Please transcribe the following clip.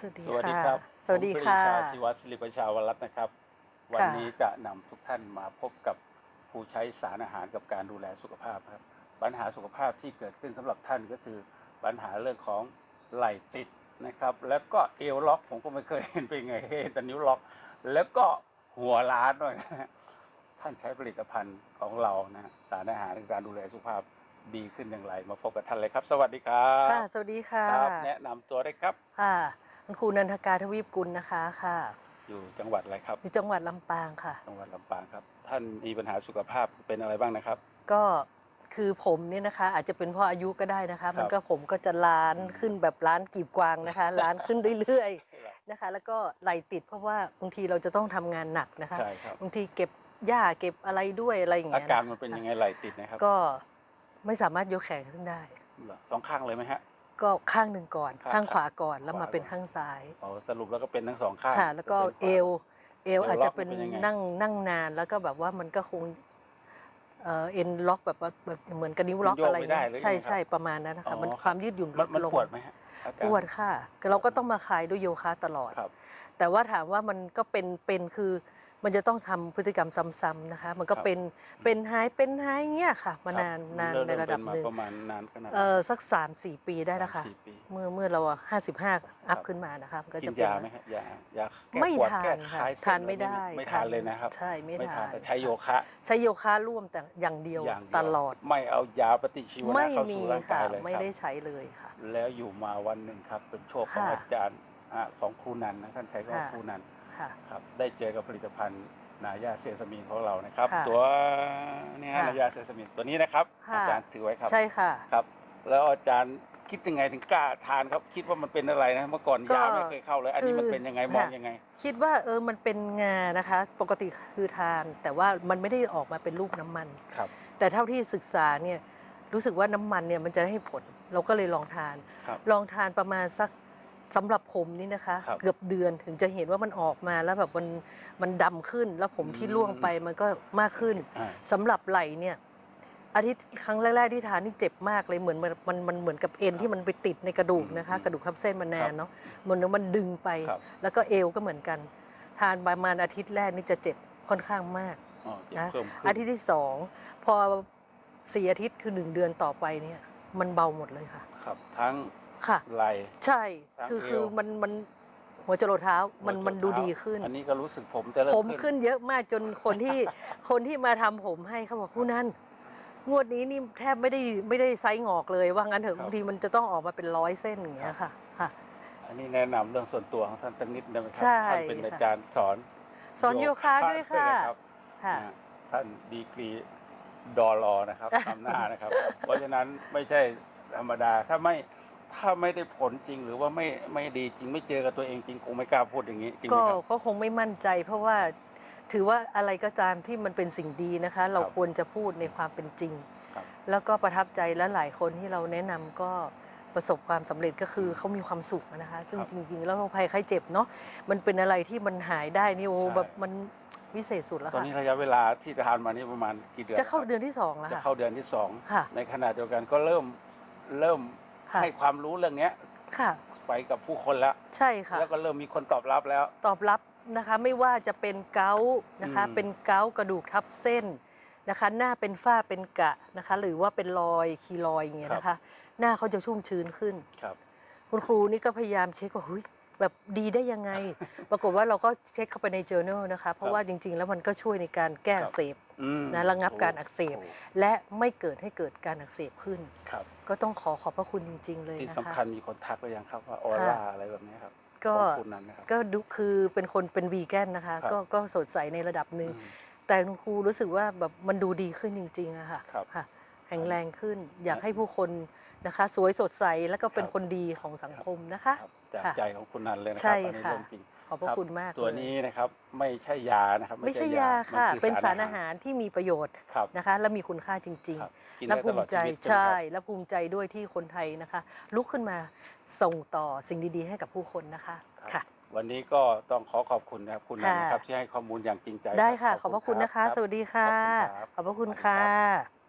สวัสดีสวัสดีค่ะครับสวัสดีผมปรีค่ะชาศิวัตรศิริประชาวรัตน์นะครับ วันนี้จะนำทุกท่านมาพบกับผู้ใช้สารอาหารกับการดูแลสุขภาพครับ ปัญหาสุขภาพที่เกิดขึ้นสำหรับท่านก็คือ ปัญหาเรื่องของไหล่ติดนะครับ แล้วก็เอวล็อกผมก็ไม่เคยเห็นเป็นไงเห็นแต่นิ้วล็อก แล้วก็หัวล้านด้วยนะฮะท่านใช้ผลิตภัณฑ์ของเรานะสารอาหารในการดูแลสุขภาพดีขึ้นอย่างไร มาพบกับท่านเลยครับ สวัสดีครับ ค่ะ สวัสดีค่ะ ครับ แนะนำตัวได้ครับ ค่ะ คุณครูนันทการทวีปกุลนะคะค่ะ อยู่จังหวัดอะไรครับ อยู่จังหวัดลำปางค่ะ จังหวัดลำปางครับ ท่านมีปัญหาสุขภาพเป็นอะไรบ้างนะครับ ก็คือผมเนี่ยนะคะ อาจจะเป็นเพราะอายุก็ได้นะคะครับมันก็ผมก็จะล้านขึ้นแบบล้านกีบกวางนะคะ ล้านขึ้นเรื่อยๆนะคะ แล้วก็ไหลติดเพราะว่าบางทีเราจะต้องทำงานหนักนะคะใช่ครับบางทีเก็บหญ้าเก็บอะไรด้วยอะไรอย่างอาเงี้ยการะมันเป็นยังไงค่ะไหลติดนะครับ ก็ไม่สามารถยกแขนขึ้นได้เหรอสองข้างเลยไหมฮะ ก็ข้างหนึ่งก่อนข้างข้างขวาก่อนแล้วขวามาเป็นก่อนข้างซ้ายอ๋อสรุปแล้วก็เป็นทั้งสองข้างค่ะ แล้วก็ป็นข เอวเอวเอวอาจล็จะอกเป็นเป็นยังไง นั่งนั่งนานแล้วก็แบบว่ามันก็คงเอ่อเอ็นล็อกแบบว่าแบบเหมือนกับนิ้วล็อกมันโยกอะไรไม่ได้เงี้ยหรือใช่ยังไงครับใช่ประมาณนั้นนะอ๋คะอ มันความยืดหยุ่นมันมันลดลงปวดไหมฮะอาการ ปวดค่ะแต่เราก็ต้องมาคลายด้วยโยคะตลอด ครับ แต่ว่าถามว่ามันก็เป็นเป็นคือ มันจะต้องทำพฤติกรรมซ้ำๆนะคะ มันก็ครับ เป็นเป็นหายเป็นหายเงี้ยค่ะ มาครับนานนานเริ่มในระดับเป็หนึ่งมาประมาณนานขนาดไหนเออสักสามสี่ปีได้แล้วค่ะ สามสี่ปี เมื่อเมื่อเราห้าสิบห้าอัพขึ้นมานะคะมันก็กิจะนเป็นยาไหมฮะยายาแก้ไม่ปวดทาแก้นคค่ะลายเส้ทานไม่อะไรได้ไม่ทานเลยนะครับ ใช่ไม่ไม่ทาทานนแต่ใช้โยคะ ใช้โยคะร่วมแต่อย่างเดียวอย่างเดียวตลอดไม่เอายาปฏิชีวนะไม่เข้ามีสู่ร่างค่ะกายเลยไม่ครับได้ใช้เลยค่ะ แล้วอยู่มาวันหนึ่งครับเป็นโชคของค่ะอาจารย์อะของครูนันนะท่านใช้คำว่าค่ะ ครูนัน ค่ะ ครับได้เจอกับผลิตภัณฑ์นายาเซซามินของเรานะครับ ค่ะตัวเนี่ยค่ะนายาเซซามินตัวนี้นะครับ ค่ะ อาจารย์ถือไว้ครับใช่ค่ะ ครับ แล้วอาจารย์คิดยังไงถึงกล้าทานครับ คิดว่ามันเป็นอะไรนะเมื่อก่อนก็ยาไม่เคยเข้าเลย อันนี้คือมันเป็นยังไงมองค่ะยังไง คิดว่าเออมันเป็นงานะคะ ปกติคือทาน แต่ว่ามันไม่ได้ออกมาเป็นรูปน้ำมัน ครับ แต่เท่าที่ศึกษาเนี่ยรู้สึกว่าน้ำมันเนี่ยมันจะให้ผล เราก็เลยลองทาน ครับ ลองทานประมาณสัก สำหรับผมนี่นะคะ ครับเกือบเดือนถึงจะเห็นว่ามันออกมาแล้วแบบมันมันดำขึ้น แล้วผมที่อืมร่วงไปมันก็มากขึ้นอ่า สำหรับไหล่เนี่ย อาทิตย์ครั้งแรกๆที่ทานนี่เจ็บมากเลยเหมือนมันมันมันเหมือนกับเอ็นที่มันไปติดในกระดูกนะคะ อืมกระดูกทับเส้นมันนาครันบเนาะมันมันดึงไป ครับ แล้วก็เอวก็เหมือนกัน ทานประมาณอาทิตย์แรกนี่จะเจ็บค่อนข้างมาก อ๋อเจ็บนะ เพิ่มขึ้นอาทิตย์ที่สองพอสี่อาทิตย์คือหนึ่งเดือนต่อไปเนี่ย มันเบาหมดเลยค่ะ ครับ ทั้ง ค่ะ ไหลใช่ ทั้งคือเอวคือมันมันหัวจรดเท้ามันมันดูดีขึ้น อันนี้ก็รู้สึกผมจะเริ่มผมขึ้นเยอะมากจนคนที่ คนที่มาทำผมให้เขาบอกผู้นั้น งวดนี้นี่แทบไม่ได้ไม่ได้ไซส์งอกเลย ว่างั้นเถอะบางทีมันจะต้องออกมาเป็นร้อยเส้นอย่างเงี้ยค่ะค่ะ อันนี้แนะนำเรื่องส่วนตัวของท่านตั้งนิดได้ไหมครัใช่ท่านเป็นค่ะ อาจารย์สอนสอนโยคะด้วยค่ะนรับ ค่ะ นะท่านดีกรีดอลอนะครับ ทำหน้านะครับ เพราะฉะนั้นไม่ใช่ธรรมดาถ้าไม่ ถ้าไม่ได้ผลจริงหรือว่าไม่ไม่ดีจริงไม่เจอกับตัวเองจริงคงไม่กล้าพูดอย่างนี้จริงไหมก็ครับ ก็คงไม่มั่นใจ เพราะว่าถือว่าอะไรก็ตามที่มันเป็นสิ่งดีนะคะ เราครับควรจะพูดในความเป็นจริง ครับแล้วก็ประทับใจและหลายคนที่เราแนะนำก็ประสบความสำเร็จก็คือเขามีความสุขนะคะ ซึ่งครับจริงๆ แล้วโรคภัยไข้เจ็บเนาะมันเป็นอะไรที่มันหายได้นี่โอ้ใช่ แบบมันวิเศษสุดแล้วตอนค่ะนี้ระยะเวลาที่ทานมานี่ประมาณกี่เดือนจะเข้าครับเดือนที่สองแล้วจะค่ะเข้าเดือนที่สอง ค่ะ ในขณะเดียวกันก็เริ่มเริ่ม ค่ะให้ความรู้เรื่องเนี้ยค่ะ ไปกับผู้คนแล้ว ใช่ค่ะ แล้วก็เริ่มมีคนตอบรับแล้ว ตอบรับนะคะไม่ว่าจะเป็นเกาต์นะคะอืม เป็นเกาต์กระดูกทับเส้นนะคะ หน้าเป็นฝ้าเป็นกระนะคะ หรือว่าเป็นรอยคีรอยอย่างเงี้ยนะคะ หน้าเขาจะชุ่มชื้นขึ้น ครับ คุณครูนี่ก็พยายามเช็คว่าเฮ้ยแบบดีได้ยังไง ปรากฏว่าเราก็เช็คเข้าไปใน journal นะคะ เพราะว่าจริง ๆ แล้วมันก็ช่วยในการแก้อักเสบอืม นะระงับการอักเสบถูและไม่เกิดให้เกิดการอักเสบขึ้น ครับ ก็ต้องขอขอบพระคุณจริง ๆ เลยที่นะสำคะคัญมีคนทักไปยังครับว่าออร่าอะไรแบบนี้ครับก็ ของคุณนั้นนะครับ ก็ดูคือเป็นคนเป็นวีแกนนะคะ ครับ ก็ก็สดใสในระดับหนึ่ง อืม แต่คุณครูรู้สึกว่าแบบมันดูดีขึ้นจริงๆอะค่ะครับค่ะแข็งแรงขึ้น อยากให้ผู้คนนะคะ สวยสดใสแล้วก็เป็นครับ คนดีของสังคมนะคะ ครับจากค่ะใจของคุณนันเลยนะคใช่รับอันนี้ค่ะ เรื่องจริงข อบพระรับคุณมากตัวเลยนี้นะครับไม่ใช่ยานะครับ ไม่ใช่ยาค่ะมัอเป็นสารอาหารที่มีประโยชน์ครับนะคะ และมีคุณค่าจริงครับกินๆและได้ตภูลอมิดใจชีวิตใช่ไหมครับและภูมิใจด้วยที่คนไทยนะคะ ลุกขึ้นมาส่งต่อสิ่งดีๆ ให้กับผู้คนนะคะครับค่ะ วันนี้ก็ต้องขอขอบคุณนะครับคุณนันค่ะนะครับที่ให้ข้อมูลอย่างจริงใจ ได้รับค่ะ ขอบพระคุณนะคะรับสวัสดีค่ะ ขอบคุณครับขอบพระคุณสวัสดีค่รับะ